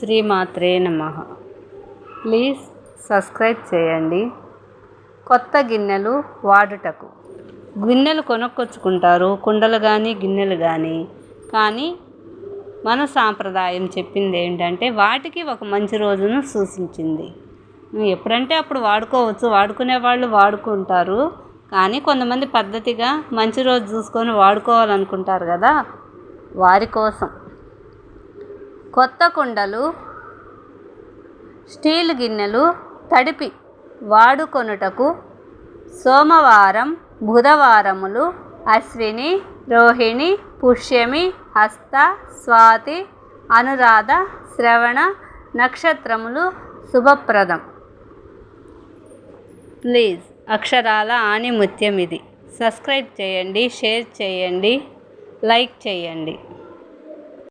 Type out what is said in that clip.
శ్రీమాత్రే నమ. Please subscribe చేయండి. కొత్త గిన్నెలు వాడుటకు. గిన్నెలు కొనుక్కొచ్చుకుంటారు కుండలు కానీ గిన్నెలు కానీ కానీ మన సాంప్రదాయం చెప్పింది ఏంటంటే వాటికి ఒక మంచి రోజును సూచించింది. ఎప్పుడంటే అప్పుడు వాడుకోవచ్చు వాడుకునే వాళ్ళు వాడుకుంటారు. కానీ కొంతమంది పద్ధతిగా మంచి రోజు చూసుకొని వాడుకోవాలనుకుంటారు కదా వారి కోసం. కొత్త కుండలు స్టీల్ గిన్నెలు తడిపి వాడుకొనుటకు సోమవారం బుధవారములు అశ్విని రోహిణి పుష్యమి హస్త స్వాతి అనురాధ శ్రవణ నక్షత్రములు శుభప్రదం. ప్లీజ్ అక్షరాల ఆణిముత్యం ఇది. సబ్స్క్రైబ్ చేయండి షేర్ చేయండి లైక్ చేయండి.